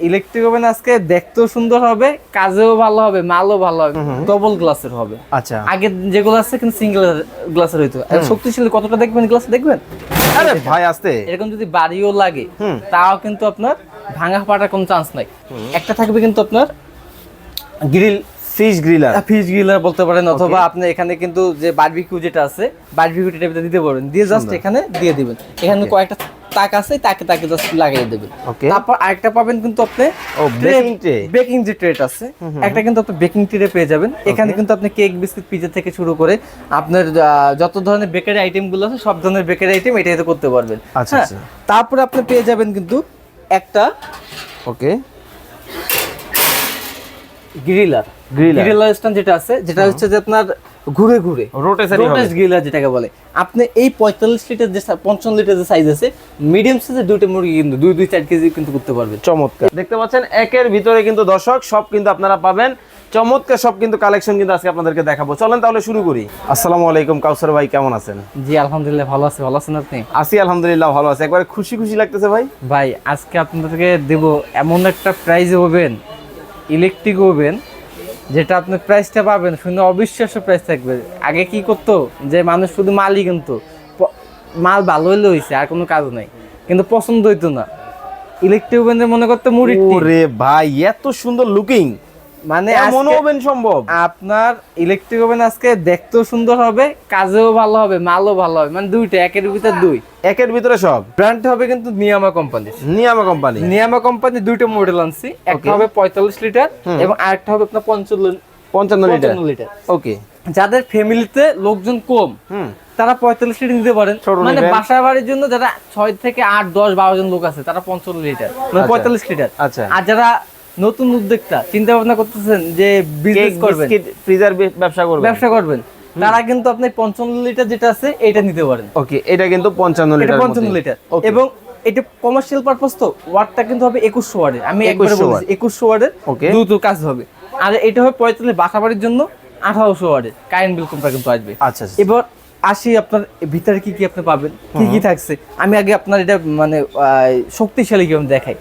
Electric oven আজকে দেখতেও সুন্দর হবে কাজেও ভালো হবে মালও ভালো হবে ডবল গ্লাসের হবে। আচ্ছা। আগে যেগুলো আছে কিন্তু সিঙ্গেল গ্লাসের হইতো। শক্তিশালী কতটা দেখবেন গ্লাস দেখবেন? আরে ভাই আসতে। এরকম যদি বাড়িও লাগে তাও কিন্তু আপনার ভাঙা ফাটার কোনো চান্স নাই। একটা থাকবে কিন্তু আপনার grill fish griller fish griller বলতে পারেন অথবা আপনি এখানে কিন্তু যে বারবিকিউ যেটা আছে বারবিকিউ ভিতরে দিতে পারবেন দিয়ে জাস্ট এখানে দিয়ে দিবেন। এখানে কয়েকটা তাক আছে তাকে তাকে জাস্ট লাগিয়ে Okay. তারপর আরেকটা পাবেন কিন্তু আপনি ও, baking tray। বেকিং যে ট্রেট আছে একটা কিন্তু আপনি বেকিং ট্রে পেয়ে যাবেন এখানে কিন্তু আপনি কেক বিস্কুট পিজা থেকে শুরু করে আপনার যত ধরনের বেকারি আইটেমগুলো আছে সব ধরনের বেকারি আইটেম এটাতে করতে পারবেন আচ্ছা, হ্যাঁ? আচ্ছা। তারপরে আপনি পেয়ে যাবেন কিন্তু একটা ওকে গ্রিলার। গ্রিলার স্ট্যান্ড যেটা আছে যেটা হচ্ছে যে আপনার ঘুরে ঘুরে। রোটেসারি রোটেস গ্রিলার যেটাকে বলে। আপনি এই পঁয়তাল্লিশ লিটার যে পঞ্চান্ন লিটার যে সাইজ আছে মিডিয়াম সাইজের দুইটা মুরগি কিন্তু দুই দুই চার কেজি কিন্তু করতে পারবেন। চমৎকার। দেখতে পাচ্ছেন একের ভিতরে কিন্তু দর্শক সব কিন্তু আপনারা পাবেন। চমৎকার সব কিন্তু কালেকশন কিন্তু আজকে আপনাদেরকে দেখাবো। চলেন তাহলে শুরু করি। আসসালামু আলাইকুম কাউসার ভাই কেমন আছেন? জি আলহামদুলিল্লাহ ভালো আছে। ভালো আছেন আপনি? আছি আলহামদুলিল্লাহ ভালো আছে। একবারে খুশি খুশি লাগতেছে ভাই? ভাই আজকে আপনাদেরকে দেব এমন একটা প্রাইজ হবেন ইলেকট্রিক ওভেন যেটা আপনি প্রাইসটা পাবেন, শুনে অবিশ্বাস্য প্রাইস থাকবে। আগে কি করতো? যে মানুষ শুধু মালই কিন্তু। মাল ভালো হইলে হয়েছে আর কোনো কাজ নাই। কিন্তু পছন্দ হইতো না। ইলেকট্রিক মনে করতো মুড়ি ভাই, এত সুন্দর লুকিং মানে এমন ওভেন সম্ভব? আপনার ইলেকট্রিক ওভেন আজকে দেখতেও সুন্দর হবে কাজেও ভালো হবে মালও ভালো হবে। মানে দুইটা একের ভিতর দুই। একের ভিতরে সব? ব্র্যান্ড হবে কিন্তু নিয়ামা কোম্পানি নিয়ামা কোম্পানি নিয়ামা কোম্পানি দুইটা মডেল আনছি একটা হবে পঁয়তাল্লিশ লিটার এবং আরেকটা হবে আপনার পঞ্চান্ন পঞ্চান্ন লিটার লিটার ওকে যাদের ফ্যামিলিতে লোকজন কম হুম। তারা পঁয়তাল্লিশ লিটার নিতে পারেন। মানে বাসা বাড়ির জন্য যারা ছয় থেকে আট দশ বারো জন লোক আছে তারা পঞ্চান্ন লিটার মানে আচ্ছা। পঁয়তাল্লিশ লিটার আচ্ছা। আর যারা নতুন উদ্যোক্তা চিন্তা ভাবনা করতেছেন যে বিজনেস করবেন? ফ্রিজার ব্যবসা করবে ব্যবসা করবেন। তারা কিন্তু আপনি পঞ্চান্ন লিটার যেটা আছে এটা নিতে পারেন। ওকে এটা কিন্তু পঞ্চান্ন লিটার পঞ্চান্ন লিটার। এবং এটা কমার্শিয়াল পারপাস তো ওয়াটটা কিন্তু হবে একুশশো ওয়ার্ডের আমি একবারে 2100 বলেছি একুশশো ওয়ার্ডের. দ্রুত কাজ হবে। আর এটা হবে পঁয়তাল্লিশ বাসা বাড়ির জন্য আঠারোশো ওয়ার্ডের কারেন্ট বিল কমটা কিন্তু আসবে। আচ্ছা আচ্ছা। এবার আসি আপনার ভিতরে কি কি আপনি পাবেন? কি কি থাকছে? আমি আগে আপনার এটা মানে শক্তিশালী কেমন দেখাই?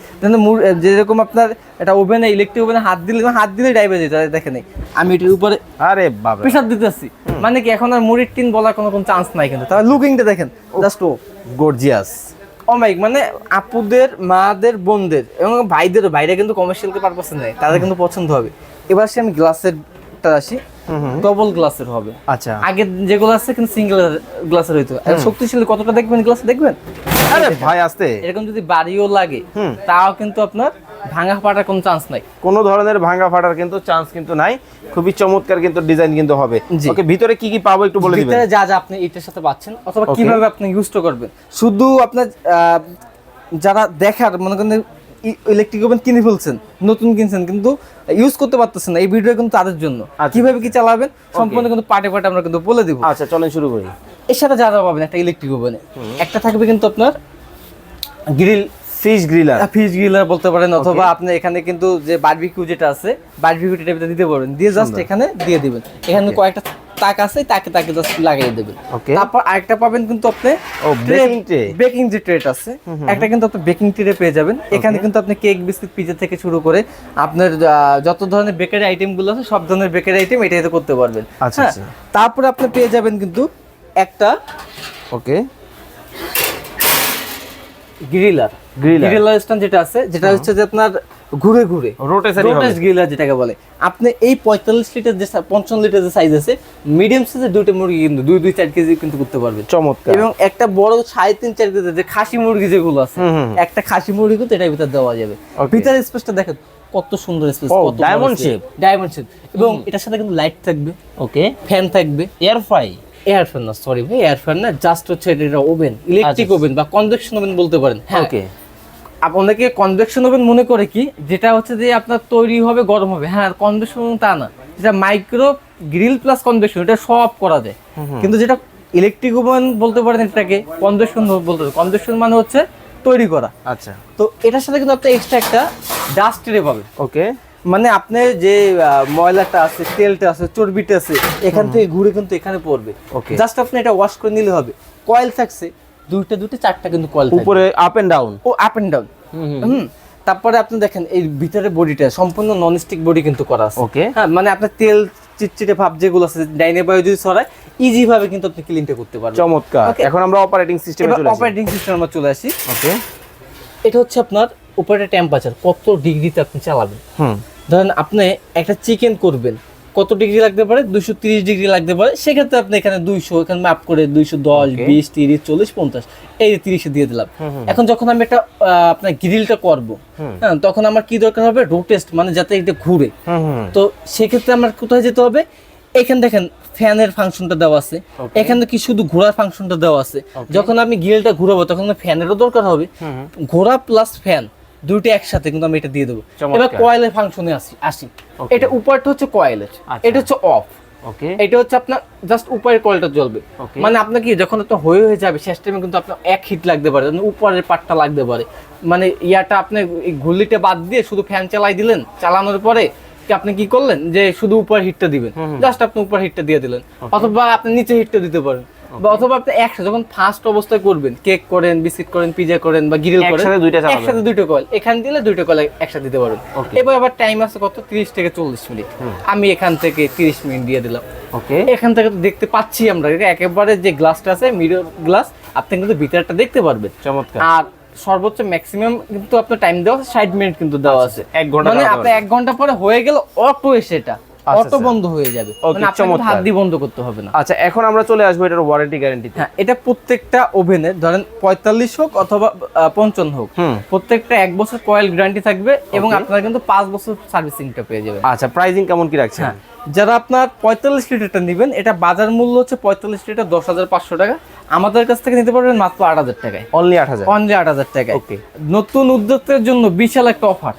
যেরকম আপনার এটা ওভেনে ইলেকট্রিক ওভেনে হাত দিলে হাত দিলে ডাইবে যেতে দেখে নেই আমি এটার উপরে আরে বাবা। প্রেশার দিতেছি। মানে কি এখন আর মুড়ির টিন বলার কোনো কোনো চান্স নাই কিন্তু। তাহলে লুকিংটা দেখেন জাস্ট ও। গর্জিয়াস অমাইক মানে আপুদের মাদের বোনদের এবং ভাইদেরও ভাইরা কিন্তু কমার্শিয়াল পারপাসে নেয় তাদের কিন্তু পছন্দ হবে। এবার সে আমি গ্লাসের আসি। ডবল গ্লাসের হবে। আচ্ছা। আগে যেগুলো আছে কিন্তু সিঙ্গেল গ্লাসের হইতো। শক্তিশালী কতটা দেখবেন গ্লাস দেখবেন? আরে ভাই আসতে। এরকম যদি বাড়িও লাগে তাও কিন্তু আপনার ভাঙা ফাটার কোনো চান্স নাই। কোনো ধরনের ভাঙা ফাটার কিন্তু চান্স কিন্তু নাই। খুবই চমৎকার কিন্তু ডিজাইন কিন্তু হবে। ওকে ভিতরে কি কি পাবো একটু বলে দিবেন? ভিতরে যা যা আপনি এটার সাথে পাচ্ছেন অথবা কীভাবে আপনি ইউজটা করবেন। শুধু আপনার আহ, যারা দেখার মনে করেন ইলেকট্রিক ওভেন কিনে ফেলছেন নতুন কিনছেন কিন্তু ইউজ করতে পারতেছেন না এই ভিডিও কিন্তু তাদের জন্য। আচ্ছা। কীভাবে কি চালাবেন সম্পূর্ণ কিন্তু পার্টে পার্টে আমরা কিন্তু বলে দিব। আচ্ছা চলেন শুরু করি। এর সাথে যা যা পাবেন একটা ইলেকট্রিক ওভেনে একটা থাকবে কিন্তু আপনার grill fish griller fish griller বলতে পারেন অথবা আপনি এখানে কিন্তু যে বারবিকিউ যেটা আছে বারবিকিউ এটা দিতে পারবেন। দিয়ে জাস্ট এখানে দিয়ে দিবেন। এখানে কয়েকটা তাক আছে তাকে তাকে জাস্ট লাগিয়ে দেবেন. তারপর আরেকটা পাবেন কিন্তু আপনি। বেকিং যে ট্রেট আছে একটা কিন্তু আপনি বেকিং ট্রে পেয়ে যাবেন। এখানে কিন্তু আপনি কেক বিস্কুট পিজা থেকে শুরু করে আপনার যত ধরনের বেকারি আইটেমগুলো আছে সব ধরনের বেকারি আইটেম এটাতে করতে পারবেন। আচ্ছা, হ্যাঁ? আচ্ছা। তারপরে আপনি পেয়ে যাবেন কিন্তু একটা ওকে গ্রিলার। গ্রিলার স্ট্যান্ড যেটা আছে যেটা হচ্ছে যে আপনার ঘুরে ঘুরে রোটেসারি রোটেস গ্রিলার যেটাকে বলে। আপনি এই পঁয়তাল্লিশ লিটার যে পঞ্চান্ন লিটার যে সাইজ আছে মিডিয়াম সাইজের দুইটা মুরগি কিন্তু দুই দুই চার কেজি কিন্তু করতে পারবেন চমৎকার। এবং একটা বড় সাড়ে তিন চার কেজি যে খাসি মুরগি যেগুলো আছে। একটা খাসি মুরগি কিন্তু এটার ভিতর দেওয়া যাবে. ভিতরের স্পেসটা দেখেন কত সুন্দর স্পেস ও, কত diamond shape। ডায়মন্ড শেপ এবং এটার সাথে কিন্তু লাইট থাকবে ওকে ফ্যান থাকবে এয়ার ফ্রাই এয়ার ফ্যান না সরি ভাই এয়ার ফ্যান না জাস্ট হচ্ছে এটা ওভেন ইলেকট্রিক। ওভেন বা কনভেকশন ওভেন বলতে পারেন। হ্যাঁ ওকে আপ- অনেকে কনভেকশন ওভেন মনে করে কি যেটা হচ্ছে যে আপনার তৈরি হবে গরম হবে। হ্যাঁ কনভেকশন তা না। যেটা মাইক্রো গ্রিল প্লাস কনভেকশন এটা সব করা যায়। কিন্তু যেটা ইলেকট্রিক ওভেন বলতে পারেন এটাকে কনভেকশন বলতে কনভেকশন মানে হচ্ছে তৈরি করা। আচ্ছা। তো এটার সাথে কিন্তু আপনি এক্সট্রা একটা ডাস্ট ট্রে পাবেন। ওকে মানে আপনি যে ময়লাটা আছে তেলটা আছে চর্বিটা আছে এখান থেকে ঘুরে কিন্তু এখানে পড়বে. জাস্ট আপনি এটা ওয়াশ করে নিলে হবে। কয়েল থাকছে দুইটা দুটো চারটা কিন্তু কয়েল উপরে আপ এন্ড ডাউন ও আপ এন্ড ডাউন হুম তারপরে আপনি দেখেন এই ভিতরে বডিটা সম্পূর্ণ নন স্টিক বডি কিন্তু করা আছে। ওকে হ্যাঁ মানে আপনার তেল চিটচিটে ভাব যেগুলো আছে ডাইনে বায়ু যদি ছড়ায় ইজি ভাবে কিন্তু আপনি ক্লিনটা করতে পারবেন। চমৎকার। এখন আমরা অপারেটিং সিস্টেমে চলে আসি। অপারেটিং সিস্টেম আমরা চলে আসি। ওকে এটা হচ্ছে আপনার উপরে টেম্পারেচার কত ডিগ্রিতে আপনি চালাবেন। হুম। ধরেন আপনি একটা চিকেন করবেন কত ডিগ্রি লাগতে পারে? দুইশো তিরিশ ডিগ্রি লাগতে পারে। সেক্ষেত্রে আপনি এখানে দুইশো এখানে মাপ করে দুইশো দশ বিশ তিরিশ চল্লিশ পঞ্চাশ এই তিরিশে দিয়ে দিলাম। এখন যখন আমি একটা আপনার গ্রিলটা করব হ্যাঁ তখন আমার কি দরকার হবে? রোটেস্ট মানে যাতে এটা ঘুরে। তো সেক্ষেত্রে আমার কোথায় যেতে হবে? এখানে দেখেন ফ্যানের ফাংশনটা দেওয়া আছে। এখানে কি শুধু ঘোরার ফাংশনটা দেওয়া আছে? যখন আমি গিলটা ঘুরাবো তখন ফ্যানেরও দরকার হবে। ঘোরা প্লাস ফ্যান দুইটা একসাথে কিন্তু আমি এটা দিয়ে দেবো। এবার কয়েলের ফাংশনে আসি আসি। এটা উপরটা হচ্ছে কয়েলের আচ্ছা। এটা হচ্ছে অফ ওকে এটা হচ্ছে আপনার জাস্ট উপরের কয়েলটা জ্বলবে। মানে আপনার কি যখন তো হয়ে হয়ে যাবে শেষ টাইমে কিন্তু আপনার এক হিট লাগতে পারে উপরের পার্টটা লাগতে পারে। মানে ইয়াটা আপনি এই বাদ দিয়ে শুধু ফ্যান চালাই দিলেন চালানোর পরে আপনি কি করলেন? যে শুধু উপর হিটটা দিবেন। জাস্ট আপনি উপর হিটটা দিয়ে দিলেন। অথবা আপনি নিচে হিটটা দিতে পারেন। অথবা আপনি একসাথে যখন ফার্স্ট অবস্থায় করবেন কেক করেন বিস্কিট করেন পিজা করেন বা গ্রিল করেন একসাথে দুইটা চালাবেন। একসাথে দুইটা কয়েল এখান দিলে দুইটা কয়েল একসাথে দিতে পারবেন। এবার আবার টাইম আছে কত? 30 থেকে চল্লিশ মিনিট। আমি এখান থেকে 30 মিনিট দিয়ে দিলাম। ওকে এখান থেকে তো দেখতে পাচ্ছি আমরা। একেবারে যে গ্লাসটা আছে মিরর গ্লাস আপনি কিন্তু ভিতরটা দেখতে পারবেন। চমৎকার। আর সর্বোচ্চ ম্যাক্সিমাম কিন্তু আপনার টাইম দেওয়া আছে ষাট মিনিট কিন্তু দেওয়া আছে। এক ঘণ্টা মানে চালাতে আপনি এক ঘণ্টা পরে হয়ে গেল অটো এসে এটা আচ্ছা, অটো আচ্ছা। বন্ধ হয়ে যাবে। মানে হাত দিয়ে বন্ধ করতে হবে না। আচ্ছা এখন আমরা চলে আসব এটার ওয়ারেন্টি গ্যারান্টিতে হ্যাঁ এটা প্রত্যেকটা ওভেনে ধরেন পঁয়তাল্লিশ হোক অথবা পঞ্চান্ন হোক প্রত্যেকটা এক বছর কয়েল গ্যারান্টি থাকবে এবং আপনারা কিন্তু পাঁচ বছর সার্ভিসিংটা পেয়ে যাবেন। আচ্ছা প্রাইজিং কেমন কি রাখছেন? হ্যাঁ যারা আপনার পঁয়তাল্লিশ লিটারটা নেবেন এটা বাজার মূল্য হচ্ছে পঁয়তাল্লিশ লিটার দশ হাজার পাঁচশো টাকা। আমাদের কাছ থেকে নিতে পারবেন মাত্র আট হাজার টাকায়। অনলি আট হাজার? অনলি আট হাজার টাকায়। Okay. নতুন উদ্যোক্তার জন্য বিশাল একটা অফার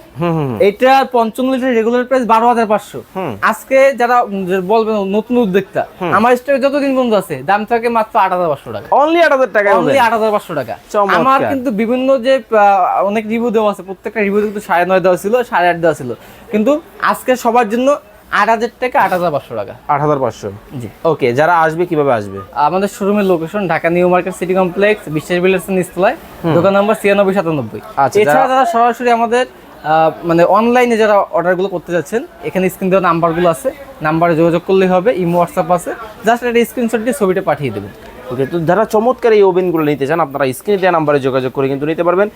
এটা পঞ্চান্ন লিটার রেগুলার প্রাইস বারো হাজার পাঁচশো। আজকে যারা বলবেন নতুন উদ্যোক্তা আমার স্টকে যতদিন বন্ধু আছে দাম থাকে মাত্র আট হাজার পাঁচশো টাকা। অনলি আট হাজার টাকা অনলি আট হাজার পাঁচশো টাকা। আমার কিন্তু বিভিন্ন যে অনেক রিভিউ দেওয়া আছে প্রত্যেকটা রিভিউ কিন্তু সাড়ে নয় দেওয়া ছিল সাড়ে আট দেওয়া ছিল। কিন্তু আজকে সবার জন্য আট হাজার টাকা আট হাজার পাঁচশো টাকা। আট হাজার পাঁচশো। জি। ওকে যারা আসবে কীভাবে আসবে? আমাদের শোরুমের location Dhaka new market city complex Biswas builders নিস্তলায় দোকান নম্বর ছিয়ানব্বই সাতানব্বই। আচ্ছা, এছাড়া যারা- সরাসরি আমাদের মানে অনলাইনে যারা অর্ডারগুলো করতে যাচ্ছেন এখানে স্ক্রিন দেওয়া নাম্বারগুলো আছে। নাম্বারে যোগাযোগ করলেই হবে ইমো হোয়াটসঅ্যাপ আছে। জাস্ট একটা স্ক্রিনশট দিয়ে ছবিটা পাঠিয়ে দেবেন। ওকে, তো যারা চমৎকার এই ওভেনগুলো নিতে চান, আপনারা স্ক্রিনে দেওয়া নাম্বারে যোগাযোগ করে কিন্তু নিতে পারবেন।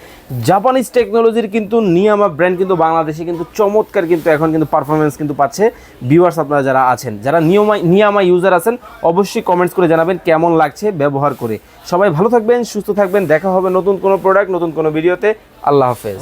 জাপানিজ টেকনোলজির কিন্তু নিয়ামা ব্র্যান্ড কিন্তু বাংলাদেশে কিন্তু চমৎকার কিন্তু এখন কিন্তু পারফরমেন্স কিন্তু পাচ্ছে। ভিউয়ার্স আপনারা যারা আছেন, যারা নিয়মা, নিয়ামা ইউজার আছেন, অবশ্যই কমেন্টস করে জানাবেন কেমন লাগছে ব্যবহার করে। সবাই ভালো থাকবেন, সুস্থ থাকবেন, দেখা হবে নতুন কোনো প্রোডাক্ট নতুন কোনো ভিডিওতে আল্লাহ হাফেজ।